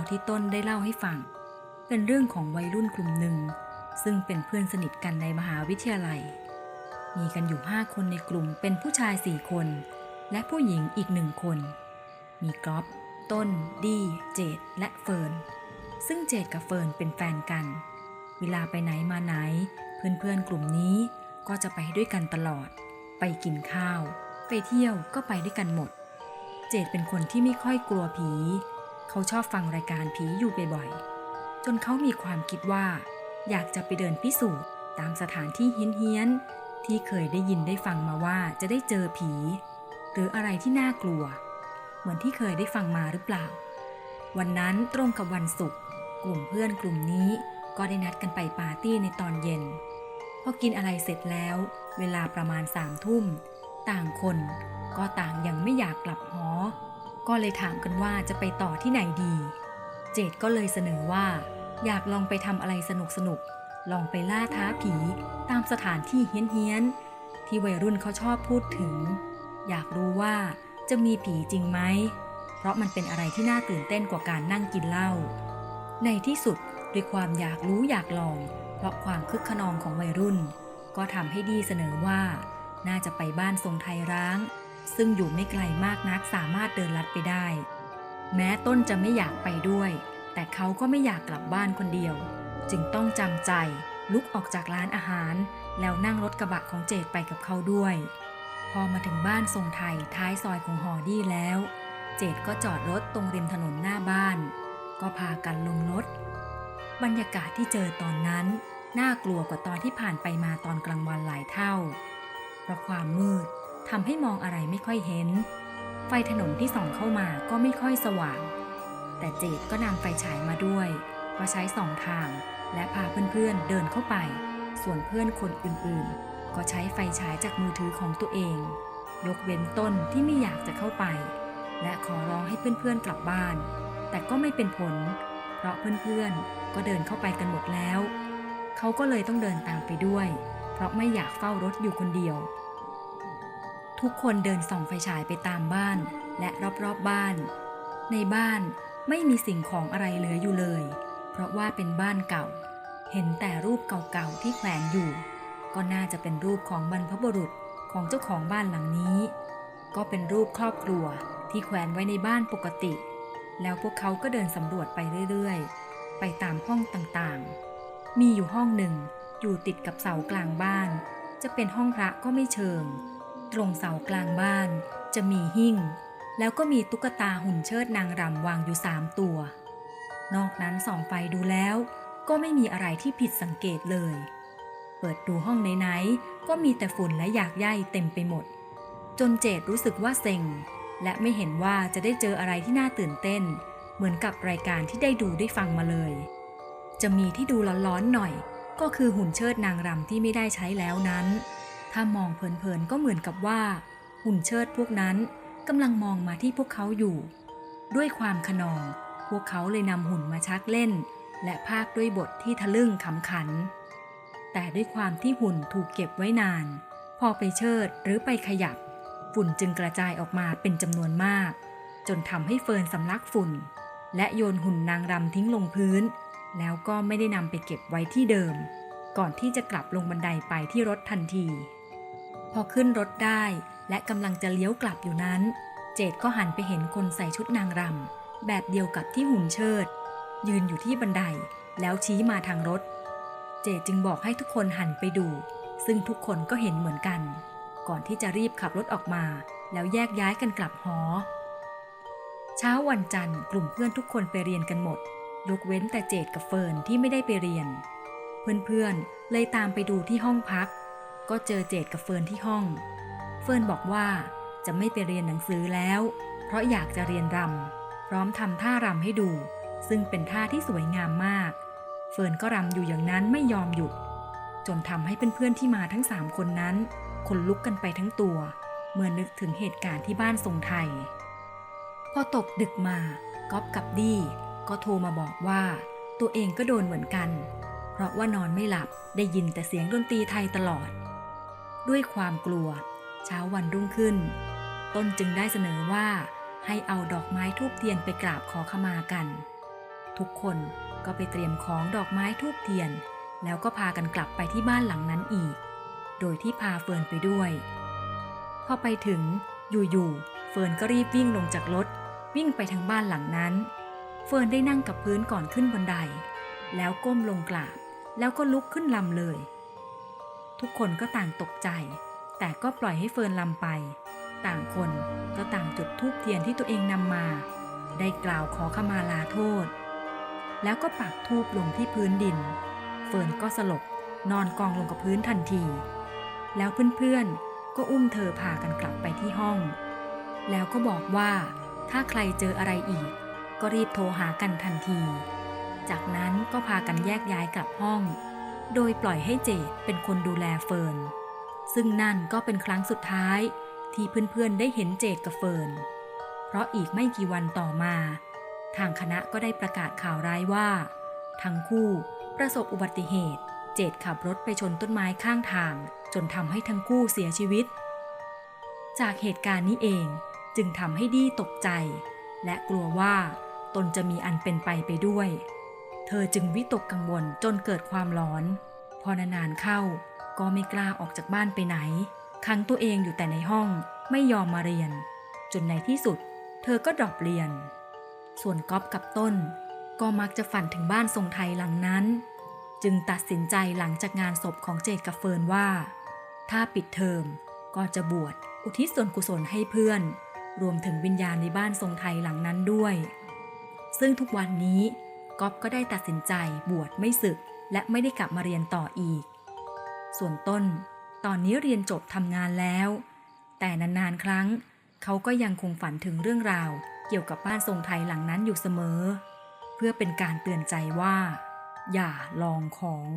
ราวที่ต้นได้เล่าให้ฟัง เป็นเรื่องของวัยรุ่นกลุ่มหนึ่ง ซึ่งเป็นเพื่อนสนิทกันในมหาวิทยาลัย มีกันอยู่5คนในกลุ่มเป็นผู้ชาย4คน และผู้หญิงอีกหนึ่งคน มีก๊อฟต้น ดีเจดและเฟิร์นซึ่งเจดกับเฟิร์นเป็นแฟนกัน เวลาไปไหนมาไหน เพื่อนๆกลุ่มนี้ก็จะไปด้วยกันตลอด ไปกินข้าว ไปเที่ยวก็ไปด้วยกันหมด เจดเป็นคนที่ไม่ค่อยกลัวผี เขาชอบฟังรายการผีอยู่บ่อยๆ จนเขามีความคิดว่า อยากจะไปเดินพิสูจน์ตามสถานที่เฮี้ยนๆ ที่เคยได้ยินได้ฟังมาว่าจะได้เจอผี หรืออะไรที่น่ากลัว เหมือนที่เคยได้ฟังมาหรือเปล่า วันนั้นตรงกับวันศุกร์กลุ่มเพื่อนกลุ่มนี้ก็ได้นัดกันไปปาร์ตี้ในตอนเย็น พอกินอะไรเสร็จแล้ว เวลาประมาณสามทุ่ม ต่างคนก็ต่างยังไม่อยากกลับหอ ก็เลยถามกันว่าจะไปต่อที่ไหนดี เจดก็เลยเสนอว่า อยากลองไปทำอะไรสนุกสนุกๆลองไปล่าท้าผี ตามสถานที่เฮี้ยนๆ ที่วัยรุ่นเขาชอบพูดถึง อยากรู้ว่าจะมีผีจริงไหม เพราะมันเป็นอะไรที่น่าตื่นเต้นกว่าการนั่งกินเหล้า ในที่สุดด้วยความอยากรู้อยากลอง เพราะความคึกขนองของวัยรุ่น ก็ทำให้ดีเสนอว่า น่าจะไปบ้านทรงไทยร้าง ซึ่งอยู่ไม่ไกลมากนักสามารถเดินลัดไปได้ แม้ต้นจะไม่อยากไปด้วย แต่เขาก็ไม่อยากกลับบ้านคนเดียว จึงต้องจำใจลุกออกจากร้านอาหาร แล้วนั่งรถกระบะของเจดไปกับเขาด้วย พอมาถึงบ้านทรงไทยท้ายซอยของหอดี้แล้ว เจดก็จอดรถตรงริมถนนหน้าบ้าน ก็พากันลงรถ บรรยากาศที่เจอตอนนั้น น่ากลัวกว่าตอนที่ผ่านไปมาตอนกลางวันหลายเท่า เพราะความมืด ทำให้มองอะไรไม่ค่อยเห็น ไฟถนนที่ส่องเข้ามาก็ไม่ค่อยสว่าง แต่เจดก็นำไฟฉายมาด้วยก็ใช้สองทาง และพาเพื่อนๆเดินเข้าไป ส่วนเพื่อนคนอื่นๆ ก็ใช้ไฟฉายจากมือถือของตัวเอง ยกเว้นต้นที่ไม่อยากจะเข้าไป และขอร้องให้เพื่อนๆกลับบ้าน แต่ก็ไม่เป็นผล เพราะเพื่อนๆ ก็เดินเข้าไปกันหมดแล้ว เขาก็เลยต้องเดินตามไปด้วย เพราะไม่อยากเฝ้ารถอยู่คนเดียว ทุกคนเดินส่องไฟฉายไปตามบ้าน และรอบๆบบ้าน ในบ้านไม่มีสิ่งของอะไรเหลืออยู่เลย เพราะว่าเป็นบ้านเก่า เห็นแต่รูปเก่าๆที่แขวนอยู่ ก็น่าจะเป็นรูปของบรรพบุรุษของเจ้าของบ้านหลังนี้ ก็เป็นรูปครอบครัวที่แขวนไว้ในบ้านปกติ แล้วพวกเขาก็เดินสำรวจไปเรื่อยๆ ไปตามห้องต่างๆ มีอยู่ห้องหนึ่งอยู่ติดกับเสากลางบ้าน จะเป็นห้องพระก็ไม่เชิง ตรงเสากลางบ้านจะมีหิ้ง แล้วก็มีตุ๊กตาหุ่นเชิดนางรำวางอยู่สามตัว นอกนั้นส่องไฟดูแล้วก็ไม่มีอะไรที่ผิดสังเกตเลย เปิดดูห้องไหนๆก็มีแต่ฝุ่นและอยากใยเต็มไปหมด จนเจดรู้สึกว่าเซ็ง และไม่เห็นว่าจะได้เจออะไรที่น่าตื่นเต้น เหมือนกับรายการที่ได้ดูได้ฟังมาเลย จะมีที่ดูร้อนๆหน่อย ก็คือหุ่นเชิดนางรำที่ไม่ได้ใช้แล้วนั้น ถ้ามองเพลินๆก็เหมือนกับว่า หุ่นเชิดพวกนั้นกำลังมองมาที่พวกเขาอยู่ ด้วยความขนอง พวกเขาเลยนำหุ่นมาชักเล่น และพากด้วยบทที่ทะลึ่งขำขัน แต่ด้วยความที่หุ่นถูกเก็บไว้นาน พอไปเชิดหรือไปขยับ ฝุ่นจึงกระจายออกมาเป็นจำนวนมาก จนทำให้เฟิร์นสำลักฝุ่น และโยนหุ่นนางรำทิ้งลงพื้น แล้วก็ไม่ได้นำไปเก็บไว้ที่เดิม ก่อนที่จะกลับลงบันไดไปที่รถทันที พอขึ้นรถได้และกำลังจะเลี้ยวกลับอยู่นั้น เจดก็หันไปเห็นคนใส่ชุดนางรำแบบเดียวกับที่หุ่นเชิด ยืนอยู่ที่บันไดแล้วชี้มาทางรถ เจดจึงบอกให้ทุกคนหันไปดู ซึ่งทุกคนก็เห็นเหมือนกัน ก่อนที่จะรีบขับรถออกมา แล้วแยกย้ายกันกลับหอ เช้าวันจันทร์กลุ่มเพื่อนทุกคนไปเรียนกันหมด ยกเว้นแต่เจดกับเฟิร์นที่ไม่ได้ไปเรียน เพื่อนๆเลยตามไปดูที่ห้องพัก ก็เจอเจดกับเฟิร์นที่ห้อง เฟิร์นบอกว่าจะไม่ไปเรียนหนังสือแล้ว เพราะอยากจะเรียนรำพร้อมทำท่ารำให้ดู ซึ่งเป็นท่าที่สวยงามมาก เฟิร์นก็รำอยู่อย่างนั้นไม่ยอมหยุด จนทำให้เพื่อนๆที่มาทั้งสามคนนั้นขนลุกกันไปทั้งตัว เมื่อนึกถึงเหตุการณ์ที่บ้านทรงไทย พอตกดึกมาก๊อฟกับดี้ก็โทรมาบอกว่า ตัวเองก็โดนเหมือนกัน เพราะว่านอนไม่หลับได้ยินแต่เสียงดนตรีไทยตลอด ด้วยความกลัว เช้าวันรุ่งขึ้น ต้นจึงได้เสนอว่าให้เอาดอกไม้ทูบเทียนไปกราบขอขมากัน ทุกคนก็ไปเตรียมของดอกไม้ทูบเทียน แล้วก็พากันกลับไปที่บ้านหลังนั้นอีก โดยที่พาเฟิร์นไปด้วย พอไปถึงอยู่ๆเฟิร์นก็รีบวิ่งลงจากรถวิ่งไปทางบ้านหลังนั้น เฟิร์นได้นั่งกับพื้นก่อนขึ้นบันได แล้วก้มลงกราบ แล้วก็ลุกขึ้นลำเลย ทุกคนก็ต่างตกใจ แต่ก็ปล่อยให้เฟิร์นลำไป ต่างคนก็ต่างจุดธูปเทียนที่ตัวเองนำมา ได้กล่าวขอขมาลาโทษ แล้วก็ปักธูปลงที่พื้นดิน เฟิร์นก็สลบนอนกองลงกับพื้นทันที แล้วเพื่อนๆ ก็อุ้มเธอพากันกลับไปที่ห้อง แล้วก็บอกว่าถ้าใครเจออะไรอีก ก็รีบโทรหากันทันที จากนั้นก็พากันแยกย้ายกลับห้อง โดยปล่อยให้เจดเป็นคนดูแลเฟิร์น ซึ่งนั่นก็เป็นครั้งสุดท้ายที่เพื่อนๆได้เห็นเจดกับเฟิร์น เพราะอีกไม่กี่วันต่อมา ทางคณะก็ได้ประกาศข่าวร้ายว่า ทั้งคู่ประสบอุบัติเหตุ เจดขับรถไปชนต้นไม้ข้างทาง จนทำให้ทั้งคู่เสียชีวิต จากเหตุการณ์นี้เองจึงทำให้ดีตกใจ และกลัวว่าตนจะมีอันเป็นไปไปด้วย เธอจึงวิตกกังวลจนเกิดความร้อน พอนานๆเข้า ก็ไม่กล้าออกจากบ้านไปไหน ขังตัวเองอยู่แต่ในห้องไม่ยอมมาเรียน จนในที่สุด เธอก็ดรอปเรียน ส่วนก๊อฟกับต้น ก็มักจะฝันถึงบ้านทรงไทยหลังนั้น จึงตัดสินใจหลังจากงานศพของเจดกับเฟิร์นว่า ถ้าปิดเทอมก็จะบวชอุทิศส่วนกุศลให้เพื่อน รวมถึงวิญญาณในบ้านทรงไทยหลังนั้นด้วย ซึ่งทุกวันนี้ ก๊อฟก็ได้ตัดสินใจบวชไม่ศึก และไม่ได้กลับมาเรียนต่ออีก ส่วนต้น ตอนนี้เรียนจบทำงานแล้ว แต่นานๆครั้ง เขาก็ยังคงฝันถึงเรื่องราว เกี่ยวกับบ้านทรงไทยหลังนั้นอยู่เสมอ เพื่อเป็นการเตือนใจว่า อย่าลองของ